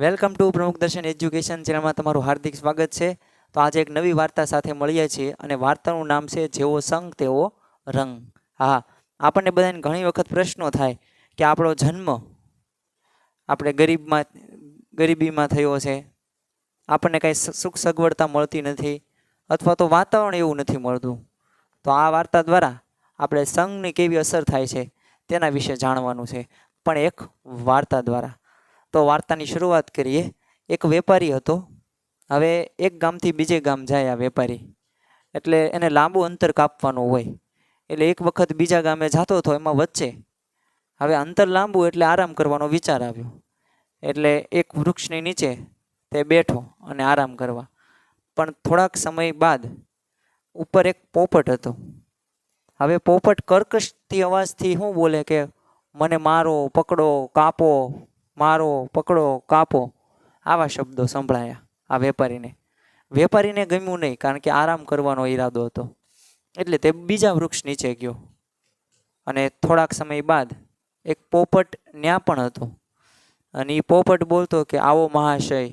Welcome to પ્રમુખ દર્શન education ચેનલમાં તમારું હાર્દિક સ્વાગત છે. તો આજે એક નવી વાર્તા સાથે મળીએ છીએ અને વાર્તાનું નામ છે જેવો સંગ તેવો રંગ. હા, આપણને બધાને ઘણી વખત પ્રશ્નો થાય કે આપણો જન્મ આપણે ગરીબમાં, ગરીબીમાં થયો છે. આપણને કાંઈ સુખ સગવડતા મળતી નથી અથવા તો વાતાવરણ એવું નથી મળતું. તો આ વાર્તા દ્વારા આપણે સંઘની કેવી અસર થાય છે તેના વિશે જાણવાનું છે. પણ એક વાર્તા દ્વારા. તો વાર્તાની શરૂઆત કરીએ. એક વેપારી હતો. હવે એક ગામથી બીજે ગામ જાય આ વેપારી. એટલે એને લાંબુ અંતર કાપવાનું હોય. એટલે એક વખત બીજા ગામે જતો હતો એમાં વચ્ચે. હવે અંતર લાંબુ એટલે આરામ કરવાનો વિચાર આવ્યો. એટલે એક વૃક્ષની નીચે તે બેઠો અને આરામ કરવા. પણ થોડાક સમય બાદ ઉપર એક પોપટ હતો. હવે પોપટ કર્કશથી અવાજથી શું બોલે કે, મને મારો, પકડો, કાપો. મારો, પકડો, કાપો, આવા શબ્દો સંભળાયા આ વેપારીને. વેપારીને ગમ્યું નહીં, કારણ કે આરામ કરવાનો ઈરાદો હતો. એટલે તે બીજા વૃક્ષ નીચે ગયો. અને થોડાક સમય બાદ એક પોપટ ન્યા પણ હતો. અને એ પોપટ બોલતો કે, આવો મહાશય,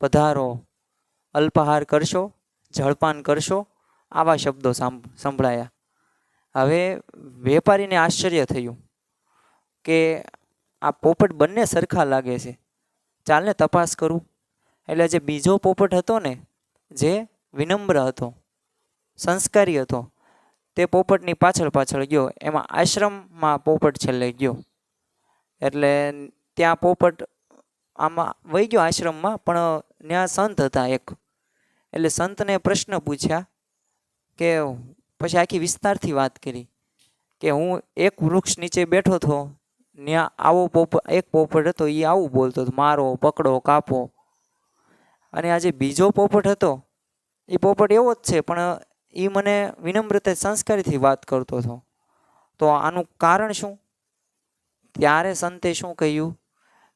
પધારો, અલ્પાહાર કરશો, જળપાન કરશો, આવા શબ્દો સાંભ- સંભળાયા. હવે વેપારીને આશ્ચર્ય થયું કે આ પોપટ બંને સરખા લાગે છે. ચાલને તપાસ કરું. એટલે જે બીજો પોપટ હતો ને, જે વિનમ્ર હતો, સંસ્કારી હતો, તે પોપટની પાછળ પાછળ ગયો. એમાં આશ્રમમાં પોપટ છેલ્લે ગયો. એટલે ત્યાં પોપટ આમાં વહી ગયો આશ્રમમાં, પણ ત્યાં સંત હતા એક. એટલે સંતને પ્રશ્ન પૂછ્યા કે પછી આખી વિસ્તારથી વાત કરી કે હું એક વૃક્ષ નીચે બેઠો હતો ત્યાં આવો પોપ, એક પોપટ હતો એ આવું બોલતો હતો, મારો, પકડો, કાપો. અને આ જે બીજો પોપટ હતો એ પોપટ એવો જ છે, પણ એ મને વિનમ્રતા સંસ્કારીથી વાત કરતો હતો. તો આનું કારણ શું? ત્યારે સંતે શું કહ્યું?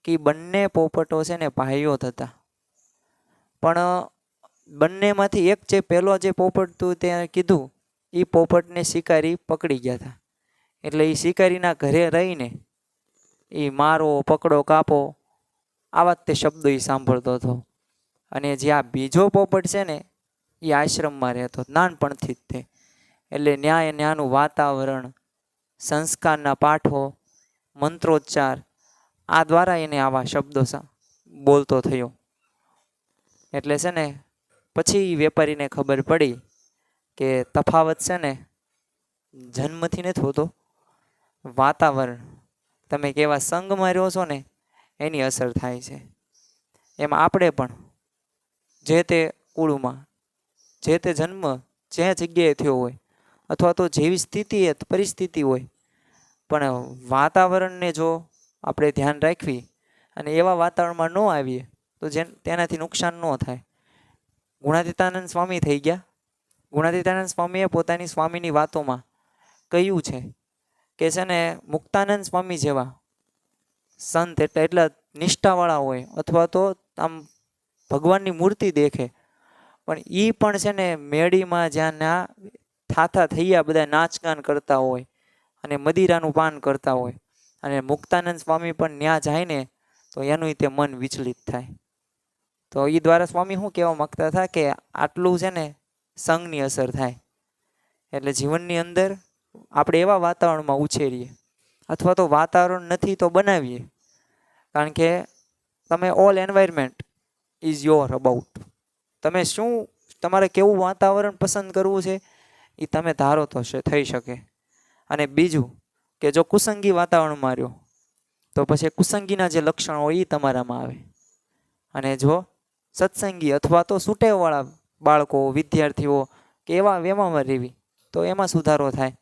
કે બંને પોપટો છે ને ભાઈઓ થતા પણ, બંનેમાંથી એક જે પહેલો જે પોપટ તું ત્યાં કીધું એ પોપટને શિકારી પકડી ગયા હતા. એટલે એ શિકારીના ઘરે રહીને એ મારો, પકડો, કાપો, આવા જ તે શબ્દો એ સાંભળતો હતો. અને જે આ બીજો પોપટ છે ને એ આશ્રમમાં રહેતો, નાનપણથી જ તે. એટલે ન્યાય, ન્યાનું વાતાવરણ, સંસ્કારના પાઠો, મંત્રોચ્ચાર, આ દ્વારા એને આવા શબ્દો બોલતો થયો. એટલે છે ને, પછી વેપારીને ખબર પડી કે તફાવત છે ને, જન્મથી નથી હોતો, વાતાવરણ. તમે કેવા સંગમાં રહો છો ને, એની અસર થાય છે. એમ આપણે પણ જે તે કુળમાં, જે તે જન્મ જે જગ્યાએ થયો હોય, અથવા તો જેવી સ્થિતિ પરિસ્થિતિ હોય, પણ વાતાવરણને જો આપણે ધ્યાન રાખવી અને એવા વાતાવરણમાં ન આવીએ, તો જેન, તેનાથી નુકસાન ન થાય. ગુણાતીતાનંદ સ્વામી થઈ ગયા. ગુણાતીતાનંદ સ્વામીએ પોતાની સ્વામીની વાતોમાં કહ્યું છે કે છે ને, મુક્તાનંદ સ્વામી જેવા સંત એટલે એટલા નિષ્ઠાવાળા હોય, અથવા તો આમ ભગવાનની મૂર્તિ દેખે. પણ એ પણ છે ને, મેળીમાં જ્યાં ના થાથા થયા બધા નાચગાન કરતા હોય અને મદિરાનું પાન કરતા હોય અને મુક્તાનંદ સ્વામી પણ ન્યા જાય ને, તો એનું તે મન વિચલિત થાય. તો એ દ્વારા સ્વામી શું કહેવા માગતા હતા કે આટલું છે ને, સંઘની અસર થાય. એટલે જીવનની અંદર આપણે એવા વાતાવરણમાં ઉછેરીએ. અથવા તો વાતાવરણ નથી તો બનાવીએ. કારણ કે તમે all environment is your about તમે શું, તમારે કેવું વાતાવરણ પસંદ કરવું છે? એ તમે ધારો તો થઈ શકે. અને બીજું કે જો કુસંગી વાતાવરણમાં રહ્યો, તો પછી કુસંગીના જે લક્ષણો હોય એ તમારામાં આવે. અને જો સત્સંગી અથવા તો સુટેવવાળા બાળકો, વિદ્યાર્થીઓ કે એવા એવામાં રહેવી, તો એમાં સુધારો થાય.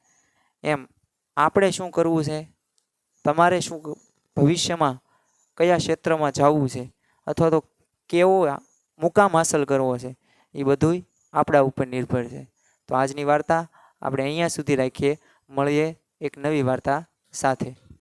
એમ. આપણે શું કરવું છે? તમારે શું ભવિષ્યમાં કયા ક્ષેત્રમાં જવું છે? અથવા તો કેવો મુકામ હાંસલ કરવો છે? એ બધુંય આપણા ઉપર નિર્ભર છે. તો આજની વાર્તા આપણે અહીંયા સુધી રાખીએ. મળીએ એક નવી વાર્તા સાથે.